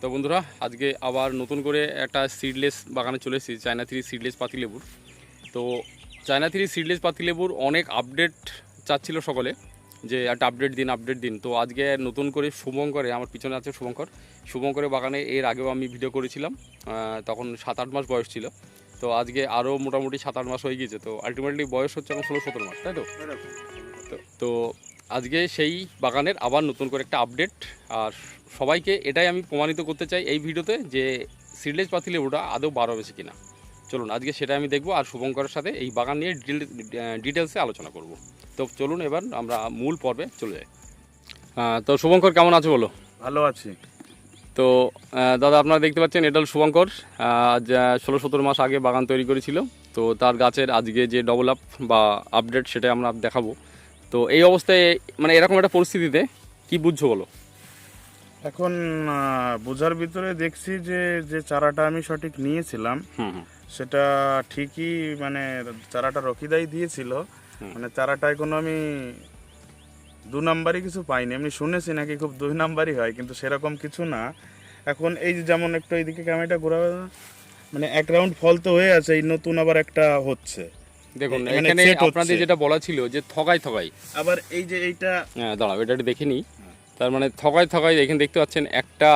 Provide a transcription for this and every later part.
তো বন্ধুরা আজকে আবার নতুন করে একটা সিডলেস বাগানে চলে এসেছি চায়না থ্রি সিডলেস পাতিলেবুর। তো চায়না থ্রি সিডলেস পাতিলেবুর অনেক আপডেট চাচ্ছিল সকলে যে একটা আপডেট দিন আপডেট দিন। তো আজকে নতুন করে শুভঙ্করে আমার পিছনে আছে শুভঙ্কর। শুভঙ্করের বাগানে এর আগেও আমি ভিডিও করেছিলাম তখন সাত আট মাস বয়স ছিল। তো আজকে আরও মোটামুটি সাত আট মাস হয়ে গিয়েছে তো আলটিমেটলি বয়স হচ্ছে এখন ষোলো সতেরো মাস তাই তো? তো- তো আজকে সেই বাগানের আবার নতুন করে একটা আপডেট আর সবাইকে এটাই আমি প্রমাণিত করতে চাই এই ভিডিওতে যে সিডলেস পাতিলেবুটা আদৌ বারো বেশি কিনা। চলুন আজকে সেটা আমি দেখব আর শুভঙ্করের সাথে এই বাগান নিয়ে ডিটেলসে আলোচনা করব। তো চলুন এবার আমরা মূল পর্বে চলে যাই। তো শুভঙ্কর কেমন আছে বলো? ভালো আছি। তো দাদা আপনারা দেখতে পাচ্ছেন এটা হলো শুভঙ্কর আজ ষোলো সতেরো মাস আগে বাগান তৈরি করেছিল। তো তার গাছের আজকে যে ডবল আপ বা আপডেট সেটা আমরা দেখাবো। তো এই অবস্থায় মানে এরকম একটা পরিস্থিতিতে কি বুঝছ বলো? এখন বোঝার ভিতরে দেখছি যে যে চারাটা আমি সঠিক নিয়েছিলাম সেটা ঠিকই মানে চারাটা রকিদাই দিয়েছিল। মানে চারাটায় কোনো আমি দু নাম্বারই কিছু পাইনি। এমনি শুনেছি নাকি খুব দুই নাম্বারই হয় কিন্তু সেরকম কিছু না। এখন এই যে যেমন একটু এইদিকে ক্যামেরাটা ঘোরাবে মানে এক রাউন্ড ফল তো হয়ে আছে এই নতুন আবার একটা হচ্ছে। দেখুন এখানে এখানে। আপনাদের যেটা বলা ছিল যে থগাই থগাই আবার এই যে এইটা হ্যাঁ, দাঁড়াও এটা দেখে নিই। তার মানে থগাই থগাই এখানে দেখতে পাচ্ছেন একটা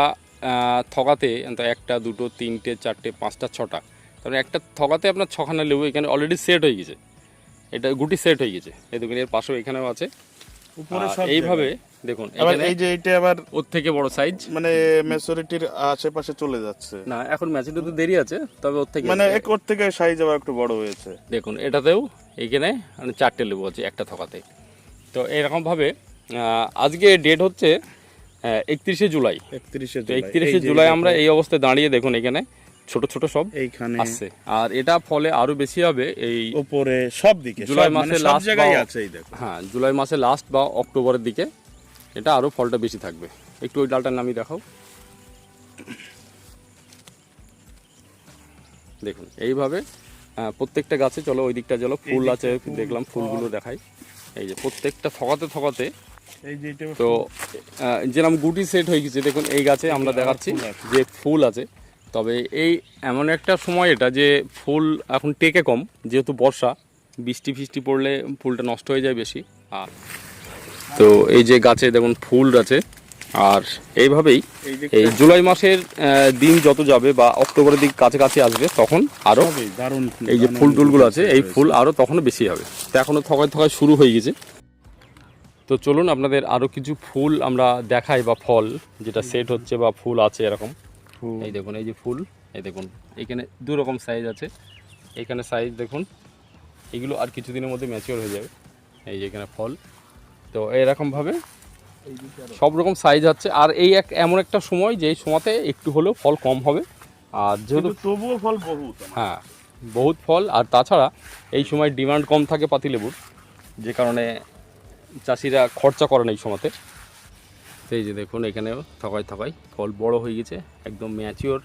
থগাতে একটা দুটো তিনটে চারটে পাঁচটা ছটা। তার মানে একটা থগাতে আপনার ছখানা লেবু এখানে অলরেডি সেট হয়ে গেছে। এটা গুটি সেট হয়ে গেছে। এই দোকানের এর পাশেও এখানেও আছে। উপরে সব এইভাবে দেখুন আবার এই যে এইটা আবার ওর থেকে বড় সাইজ মানে মেচুরিটির আশেপাশে চলে যাচ্ছে। না এখন ম্যাচের তো দেরি আছে তবে ওর থেকে মানে এক ওর থেকে সাইজ আবার একটু বড় হয়েছে। দেখুন এটাতেও এইখানে মানে চারটে লেবু আছে একটা থকাতে। তো এরকমভাবে আজকে ডেট হচ্ছে একত্রিশে জুলাই। একত্রিশে একত্রিশে জুলাই আমরা এই অবস্থায় দাঁড়িয়ে দেখুন এখানে। ছোট ছোট সব এইখানে আসছে আর এটা ফলে আরও বেশি হবে এই উপরে সব দিকে জুলাই মাসে last জায়গায় আছে এই দেখো। হ্যাঁ জুলাই মাসে লাস্ট বা অক্টোবরের দিকে এটা আরও ফলটা বেশি থাকবে। একটু ওই ডালটার নামই দেখাও। দেখুন এইভাবে প্রত্যেকটা গাছে চলো ওই দিকটা চলো ফুল আছে দেখলাম ফুলগুলো দেখাই। এই যে প্রত্যেকটা থকাতে থকাতে এই যে এটা তো যেরকম গুটি সেট হয়ে গেছে দেখুন এই গাছে আমরা দেখাচ্ছি যে ফুল আছে। তবে এই এমন একটা সময় এটা যে ফুল এখন টেকে কম যেহেতু বর্ষা বৃষ্টি ফিষ্টি পড়লে ফুলটা নষ্ট হয়ে যায় বেশি। আর তো এই যে গাছে দেখুন ফুল আছে আর এইভাবেই এই জুলাই মাসের দিন যত যাবে বা অক্টোবরের দিক কাছাকাছি আসবে তখন আরও এই যে ফুল টুলগুলো আছে এই ফুল আরও তখনও বেশি হবে। তো এখনও থকায় থকায় শুরু হয়ে গেছে। তো চলুন আপনাদের আরও কিছু ফুল আমরা দেখাই বা ফল যেটা সেট হচ্ছে বা ফুল আছে এরকম। এই দেখুন এই যে ফুল এই দেখুন এখানে দু রকম সাইজ আছে। এখানে সাইজ দেখুন এগুলো আর কিছুদিনের মধ্যে ম্যাচিওর হয়ে যাবে। এই যে এখানে ফল। তো এরকমভাবে সব রকম সাইজ আছে। আর এই এক এমন একটা সময় যে এই সময়তে একটু হলেও ফল কম হবে। আর যেহেতু তবুও ফল বহুত। হ্যাঁ বহুত ফল। আর তাছাড়া এই সময় ডিমান্ড কম থাকে পাতিলেবুর। যে কারণে চাষিরা খরচা করেন এই সময়তে। এই যে দেখুন, এখানেও থকাই থকাই ফল বড় হয়ে গেছে, একদম ম্যাচিওর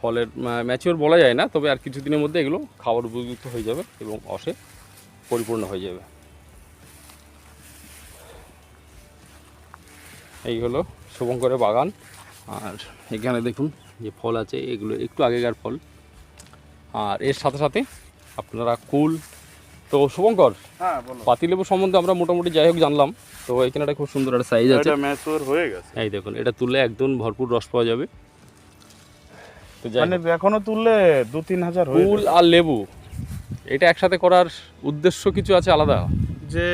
ফলের ম্যাচিওর বলা যায় না, তবে আর কিছুদিনের মধ্যে এগুলো খাবার উপযুক্ত হয়ে যাবে এবং অসে পরিপূর্ণ হয়ে যাবে। এই হলো শুভঙ্করের বাগান, আর এখানে দেখুন যে ফল আছে, এগুলো একটু আগেকার ফল। আর এর সাথে সাথে আপনারা কুল তো শুভঙ্কর হ্যাঁ বলো। পাতিলেবু সম্বন্ধে আমরা মোটামুটি যাই হোক জানলাম। তো এখানে একটা খুব সুন্দর একটা সাইজ আছে। এটা হয়ে গেছে। এই দেখুন এটা তুললে একদম ভরপুর রস পাওয়া যাবে। তো মানে এখনও তুললে দু তিন হাজার আর লেবু এটা একসাথে করার উদ্দেশ্য কিছু আছে আলাদা? যে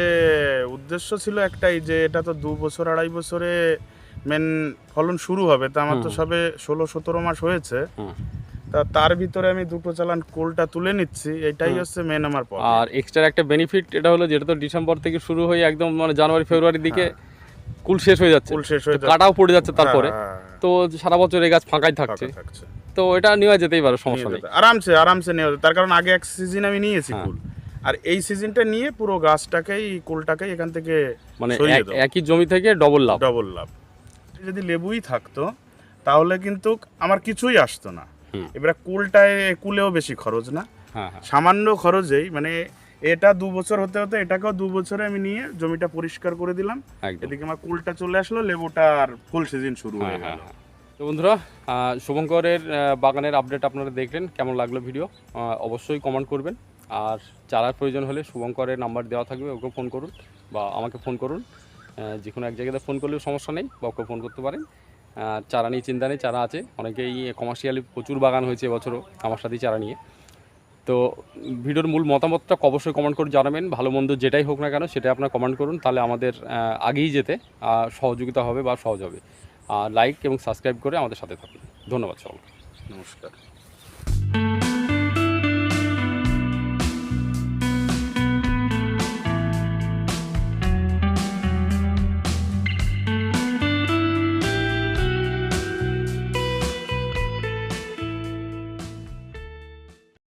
উদ্দেশ্য ছিল একটাই যে এটা তো দু বছর আড়াই বছরে মেন ফলন শুরু হবে। তা আমার তো সবে ষোলো সতেরো মাস হয়েছে। তা তার ভিতরে আমি দুটো চালান কোলটা তুলে নিচ্ছি এটাই হচ্ছে মেন আমার পথ আর এক্সট্রা একটা বেনিফিট এটা হলো যেটা তো ডিসেম্বর থেকে শুরু হয়ে একদম মানে জানুয়ারি ফেব্রুয়ারির দিকে কুল শেষ হয়ে যাচ্ছে। কুল শেষ হয়ে যাচ্ছে। কাটাও পড়ে যাচ্ছে তারপরে। হ্যাঁ, তো সারা বছর এই গাছ ফাঁকাই থাকছে। তো এটা নেওয়া যেতেই পারে সমস্যা নেই। আরামসে আরামসে নেওয়া যায়। তার কারণ আগে এক সিজন আমি নিয়েছি হ্যাঁ। কুল। আর এই সিজনটা নিয়ে পুরো গাছটাকেই কুলটাকেই এখান থেকে মানে একই জমি থেকে ডবল লাভ। ডবল লাভ। যদি লেবুই থাকতো তাহলে কিন্তু আমার কিছুই আসতো না। এবারে কুলটায় কুলেও বেশি খরচ না। হ্যাঁ হ্যাঁ। সামান্য খরচেই মানে এটা দু বছর হতে হতে এটাকেও দু বছরে আমি নিয়ে জমিটা পরিষ্কার করে দিলাম। এদিকে আমার কুলটা চলে আসলো লেবুটার ফুল সিজন শুরু হ্যাঁ হয়ে গেল। তো বন্ধুরা শুভঙ্করের বাগানের আপডেট আপনারা দেখলেন কেমন লাগল ভিডিও অবশ্যই কমেন্ট করবেন। আর চারার প্রয়োজন হলে শুভঙ্করের নাম্বার দেওয়া থাকবে ওকে ফোন করুন বা আমাকে ফোন করুন। যে কোনো এক জায়গাতে ফোন করলেও সমস্যা নেই বা ওকে ফোন করতে পারেন। চারা নিয়ে চিন্তা নেই, চারা আছে। অনেকেই কমার্শিয়ালি প্রচুর বাগান হয়েছে এবছরও আমার সাথেই চারা নিয়ে। তো ভিডিওর মূল মতামতটা অবশ্যই কমেন্ট করে জানাবেন। ভালো মন্দ যেটাই হোক না কেন সেটা আপনার কমেন্ট করুন। তাহলে আমাদের আগেই যেতে সহযোগিতা হবে বা সহজ হবে। লাইক এবং সাবস্ক্রাইব করে আমাদের সাথে থাকুন। ধন্যবাদ সকলকে। নমস্কার।